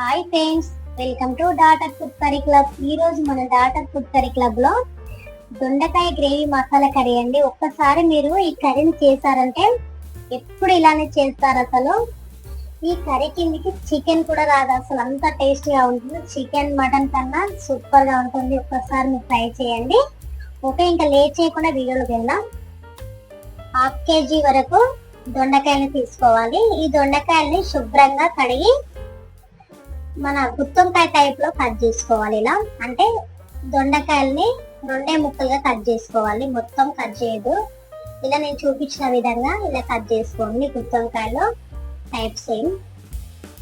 Hi friends welcome to daughter food curry club ఈ రోజు మన డాటర్ ఫుడ్ కర్రీ క్లబ్లో దొండకాయ గ్రేవీ మసాలా కర్రీ అండి. ఒక్కసారి మీరు ఈ కర్రీని చేశారంటే ఎప్పుడు ఇలానే చేస్తారు అసలు. ఈ కర్రీ కిందికి చికెన్ కూడా రాదు. అసలు అంత టేస్టీగా ఉంటుంది. చికెన్ మటన్ కన్నా సూపర్గా ఉంటుంది. ఒక్కసారి మీరు ట్రై చేయండి. ఓకే ఇంకా లేట్ చేయకుండా వీడియోలోకి వెళ్దాం హాఫ్ కేజీ వరకు దొండకాయలు తీసుకోవాలి. ఈ దొండకాయల్ని శుభ్రంగా కడిగి మన గుత్తొంకాయ టైప్లో కట్ చేసుకోవాలి ఇలా. అంటే దొండకాయల్ని రెండే ముక్కలుగా కట్ చేసుకోవాలి. మొత్తం కట్ చేయదు. ఇలా నేను చూపించిన విధంగా ఇలా కట్ చేసుకోండి గుత్తొంకాయలో టైప్ సేమ్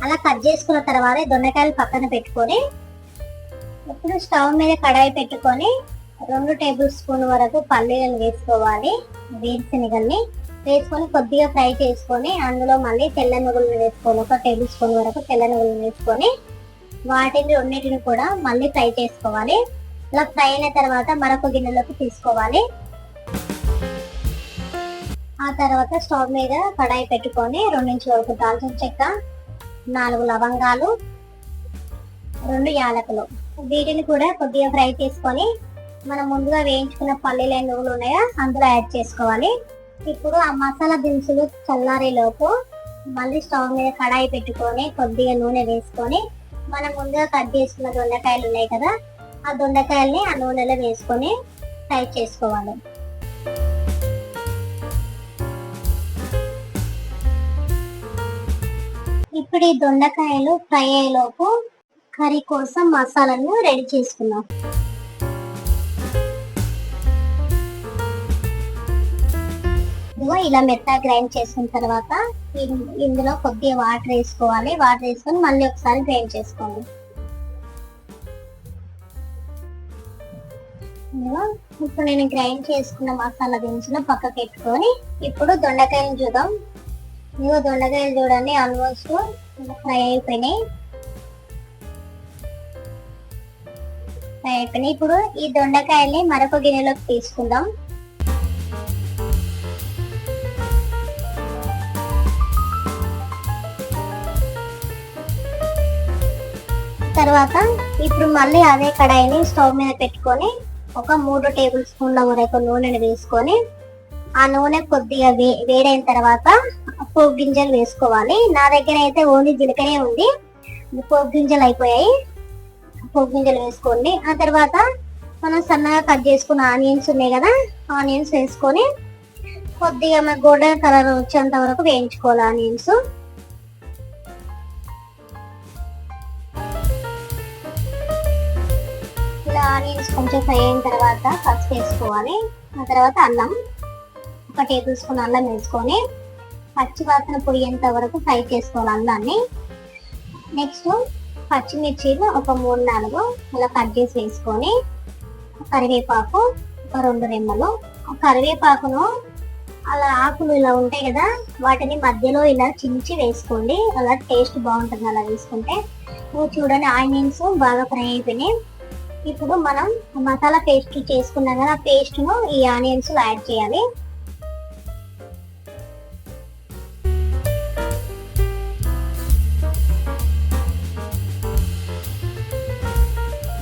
అలా కట్ చేసుకున్న తర్వాత దొండకాయలు పక్కన పెట్టుకొని ఇప్పుడు స్టవ్ మీద కడాయి పెట్టుకొని రెండు టేబుల్ స్పూన్ వరకు పల్లీలను వేసుకోవాలి. వేరుశనగల్ని వేసుకొని కొద్దిగా ఫ్రై చేసుకొని అందులో మళ్ళీ తెల్ల నువ్వులను వేసుకొని ఒక టేబుల్ స్పూన్ వరకు తెల్ల నువ్వులను వేసుకొని వాటిని రెండింటిని కూడా మళ్ళీ ఫ్రై చేసుకోవాలి. ఇలా ఫ్రై అయిన తర్వాత మరొక గిన్నెలోకి తీసుకోవాలి. ఆ తర్వాత స్టవ్ మీద కడాయి పెట్టుకొని రెండించుల వరకు దాల్చిన చెక్క నాలుగు లవంగాలు రెండు యాలకులు. వీటిని కూడా కొద్దిగా ఫ్రై చేసుకొని మనం ముందుగా వేయించుకున్న పల్లీల నువ్వులు ఉన్నాయా అందులో యాడ్ చేసుకోవాలి. ఇప్పుడు ఆ మసాలా దినుసులు చల్లారేలోపు మళ్ళీ స్టవ్ మీద కడాయి పెట్టుకొని కొద్దిగా నూనె వేసుకొని మనం ముందుగా కట్ చేసుకున్న దొండకాయలు ఉన్నాయి కదా ఆ దొండకాయల్ని ఆ నూనెలో వేసుకొని ఫ్రై చేసుకోవాలి. ఇప్పుడు ఈ దొండకాయలు ఫ్రై అయ్యేలోపు కర్రీ కోసం మసాలాను రెడీ చేసుకున్నాం ఇదిగో ఇలా మెత్తగా గ్రైండ్ చేసుకున్న తర్వాత ఇందులో కొద్దిగా వాటర్ వేసుకోవాలి. వాటర్ వేసుకొని మళ్ళీ ఒకసారి గ్రైండ్ చేసుకోండి. ఇప్పుడు నేను గ్రైండ్ చేసుకున్న మసాలా దినుసులు పక్కకు పెట్టుకొని ఇప్పుడు దొండకాయలు చూద్దాం. ఇదిగో దొండకాయలు చూడండి ఆల్మోస్ట్ ఫ్రై అయిపోయినాయి. ఫ్రై అయిపోయినాయి. ఇప్పుడు ఈ దొండకాయల్ని మరొక గిన్నెలోకి తీసుకుందాం. తర్వాత ఇప్పుడు మళ్ళీ అదే కడాయిని స్టవ్ మీద పెట్టుకొని ఒక మూడు టేబుల్ స్పూన్ల వరకు నూనెని వేసుకొని ఆ నూనె కొద్దిగా వే వేడైన తర్వాత పోపు గింజలు వేసుకోవాలి. నా దగ్గర అయితే ఓన్లీ జీలకరే ఉంది. పోపు గింజలు అయిపోయాయి. పోపు గింజలు వేసుకోండి. ఆ తర్వాత మనం సన్నగా కట్ చేసుకున్న ఆనియన్స్ ఉన్నాయి కదా ఆనియన్స్ వేసుకొని కొద్దిగా మన గోల్డెన్ కలర్ వచ్చేంత వరకు వేయించుకోవాలి ఆనియన్స్. ఆనియన్స్ కొంచెం ఫ్రై అయిన తర్వాత పసుపు వేసుకోవాలి. ఆ తర్వాత అల్లం ఒక టేబుల్ స్పూన్ అల్లం వేసుకొని పచ్చివాసన పొడిగేంత వరకు ఫ్రై చేసుకోవాలి అల్లాన్ని నెక్స్ట్ పచ్చిమిర్చిలు ఒక మూడు నాలుగు ఇలా కట్ చేసి వేసుకొని కరివేపాకు ఒక రెండు రెమ్మలు. కరివేపాకును అలా ఆకులు ఇలా ఉంటాయి కదా వాటిని మధ్యలో ఇలా చించి వేసుకోండి. అలా టేస్ట్ బాగుంటుంది అలా వేసుకుంటే. నువ్వు చూడండి ఆనియన్స్ బాగా ఫ్రై అయిపోయినాయి. ఇప్పుడు మనం మసాలా పేస్ట్ చేసుకున్నాం కదా పేస్ట్ను ఈ ఆనియన్స్ యాడ్ చేయాలి.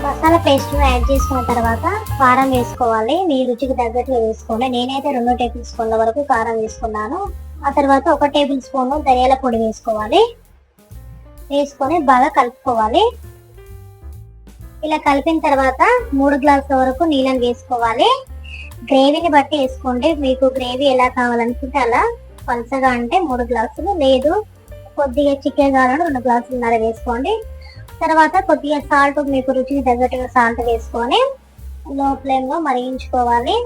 మసాలా పేస్ట్ను యాడ్ చేసుకున్న తర్వాత కారం వేసుకోవాలి. మీ రుచికి తగ్గట్టుగా వేసుకోండి. నేనైతే రెండు టేబుల్ స్పూన్ల వరకు కారం వేసుకున్నాను. ఆ తర్వాత ఒక టేబుల్ స్పూన్ ధనియాల పొడి వేసుకోవాలి. వేసుకొని బాగా కలుపుకోవాలి. ఇలా కలిపిన తర్వాత మూడు గ్లాసుల వరకు నీళ్ళని వేసుకోవాలి. గ్రేవీని బట్టి వేసుకోండి. మీకు గ్రేవీ ఎలా కావాలనుకుంటే అలా పలసగా అంటే మూడు గ్లాసులు లేదు కొద్దిగా చికెన్ కావాలని రెండు గ్లాసులున్నర వేసుకోండి. తర్వాత కొద్దిగా సాల్ట్ మీకు రుచికి తగ్గట్టుగా సాల్ట్ వేసుకొని లో ఫ్లేమ్లో మరిగించుకోవాలి.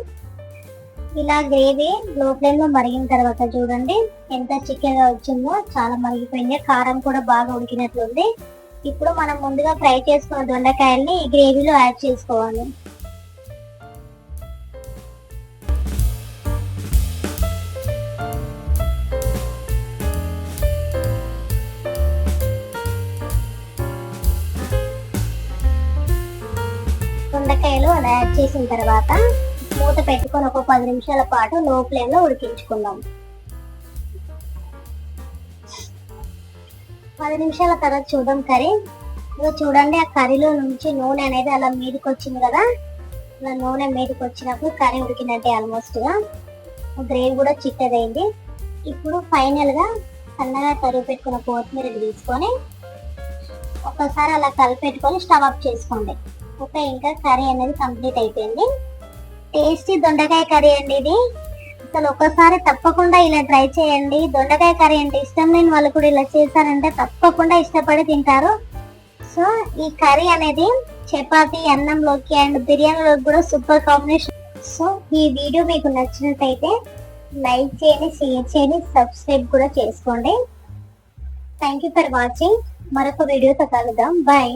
ఇలా గ్రేవీ లో ఫ్లేమ్లో మరిగిన తర్వాత చూడండి ఎంత చికెన్గా వచ్చిందో చాలా మరిగిపోయింది. కారం కూడా బాగా ఉడికినట్లుంది. ఇప్పుడు మనం ముందుగా ఫ్రై చేసుకున్న దొండకాయల్ని ఈ గ్రేవీలో యాడ్ చేసుకోవాలి. దొండకాయలు అలా యాడ్ చేసిన తర్వాత మూత పెట్టుకొని ఒక పది నిమిషాల పాటు లో ఫ్లేమ్లో ఉడికించుకుందాం. పది నిమిషాల తర్వాత చూద్దాం కర్రీ. ఇదిగో చూడండి ఆ కర్రీలో నుంచి నూనె అనేది అలా మీదకి వచ్చింది కదా. ఇలా నూనె మీదకి వచ్చినప్పుడు కర్రీ ఉడికినట్టే ఆల్మోస్ట్గా. గ్రేవీ కూడా చిక్కదైంది. ఇప్పుడు ఫైనల్గా సన్నగా తరుగు పెట్టుకున్న కొత్తిమీర తీసుకొని ఒకసారి అలా కలిపెట్టుకొని స్టవ్ ఆఫ్ చేసుకోండి. ఓకే ఇంకా కర్రీ అనేది కంప్లీట్ అయిపోయింది. టేస్టీ దొండకాయ కర్రీ అండి ఇది. అసలు ఒకసారి తప్పకుండా ఇలా ట్రై చేయండి. దొండకాయ కర్రీ అంటే ఇష్టం లేని వాళ్ళు కూడా ఇలా చేశారంటే తప్పకుండా ఇష్టపడి తింటారు. సో ఈ కర్రీ అనేది చపాతి అన్నంలోకి అండ్ బిర్యానీలోకి కూడా సూపర్ కాంబినేషన్. సో ఈ వీడియో మీకు నచ్చినట్టయితే లైక్ చేయండి షేర్ చేయండి సబ్స్క్రైబ్ కూడా చేసుకోండి. థ్యాంక్ యూ ఫర్ వాచింగ్ మరొక వీడియోతో కలుద్దాం. బాయ్